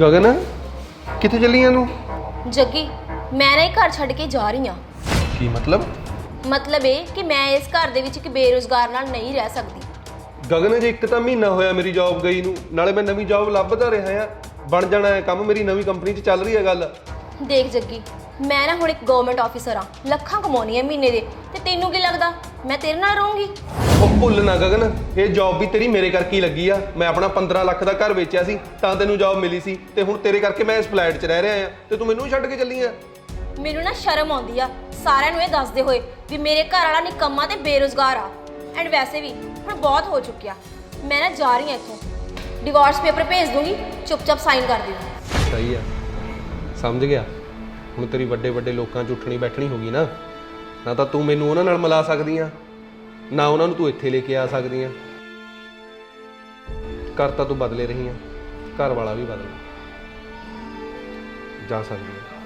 ਗਗਨ ਕਿੱਥੇ ਚੱਲੀਆਂ ਨੂੰ ਜੱਗੀ ਮੈਂ ਨਾ ਇਹ ਘਰ ਛੱਡ ਕੇ ਜਾ ਰਹੀ ਹਾਂ ਕੀ ਮਤਲਬ? ਮਤਲਬ ਇਹ ਕਿ ਮੈਂ ਇਸ ਘਰ ਦੇ ਵਿੱਚ ਇੱਕ ਬੇਰੁਜ਼ਗਾਰ ਨਾਲ ਨਹੀਂ ਰਹਿ ਸਕਦੀ। ਗਗਨ ਜੇ ਇੱਕ ਤਾਂ ਮਹੀਨਾ ਹੋਇਆ ਮੇਰੀ ਜੌਬ ਗਈ ਨੂੰ ਨਾਲੇ ਮੈਂ ਨਵੀਂ ਜੌਬ ਲੱਭਦਾ ਰਿਹਾ ਆ। ਬਣ ਜਾਣਾ ਹੈ ਕੰਮ ਮੇਰੀ ਨਵੀਂ ਕੰਪਨੀ 'ਚ ਚੱਲ ਰਹੀ ਹੈ ਗੱਲ। ਦੇਖ ਜੱਗੀ ਮੈਂ ਨਾ ਹੁਣ ਇੱਕ ਗਵਰਨਮੈਂਟ ਆਫੀਸਰ ਆ ਲੱਖਾਂ ਕਮਾਉਣੀ ਹੈ ਮਹੀਨੇ ਦੇ। ਤੇ ਤੈਨੂੰ ਕੀ ਲੱਗਦਾ? ਮੈਂ ਤੇਰੇ ਨਾਲ ਰਹੂੰਗੀ? ਉਹ ਭੁੱਲ ਨਾ ਗਗਨ ਇਹ ਜੌਬ ਵੀ ਤੇਰੀ ਮੇਰੇ ਕਰਕੇ ਹੀ ਲੱਗੀ ਆ। ਮੈਂ ਆਪਣਾ 15 ਲੱਖ ਦਾ ਘਰ ਵੇਚਿਆ ਸੀ ਤਾਂ ਤੈਨੂੰ ਜੌਬ ਮਿਲੀ ਸੀ। ਤੇ ਹੁਣ ਤੇਰੇ ਕਰਕੇ ਮੈਂ ਇਸ ਫਲੈਟ 'ਚ ਰਹਿ ਰਿਹਾ ਆ। ਤੇ ਤੂੰ ਮੈਨੂੰ ਛੱਡ ਕੇ ਚੱਲੀ ਆ। ਮੈਨੂੰ ਨਾ ਸ਼ਰਮ ਆਉਂਦੀ ਆ। ਸਾਰਿਆਂ ਨੂੰ ਇਹ ਦੱਸਦੇ ਹੋਏ ਵੀ ਮੇਰੇ ਘਰ ਵਾਲਾ ਨਿਕੰਮਾ ਤੇ ਬੇਰੁਜ਼ਗਾਰ ਆ। ਐਂਡ ਵੈਸੇ ਵੀ ਹੁਣ ਬਹੁਤ ਹੋ ਚੁੱਕਿਆ। ਮੈਂ ਨਾ ਜਾ ਰਹੀ ਹਾਂ ਇੱਥੋਂ। ਡਿਵੋਰਸ ਪੇਪਰ ਭੇਜ ਦੂੰਗੀ। ਚੁੱਪਚਾਪ ਸਾਈਨ ਕਰ ਦਿਓ। ਸਹੀ ਆ। ਸਮਝ ਗਿਆ? ਹੁਣ ਤੇਰੀ ਵੱਡੇ ਵੱਡੇ ਲੋਕਾਂ 'ਚ ਉੱਠਣੀ ਬੈਠਣੀ ਹੋਗੀ ਨਾ ਨਾ ਤਾਂ ਤੂੰ ਮੈਨੂੰ ਉਹਨਾਂ ਨਾਲ ਮਿਲਾ ਸਕਦੀ ਆ ਨਾ ਉਹਨਾਂ ਨੂੰ ਤੂੰ ਇੱਥੇ ਲੈ ਕੇ ਆ ਸਕਦੀ ਆ ਘਰ ਤਾਂ ਤੂੰ ਬਦਲੇ ਰਹੀ ਆ ਘਰ ਵਾਲਾ ਵੀ ਬਦਲ। ਜਾ ਸਕਦੀ ਆ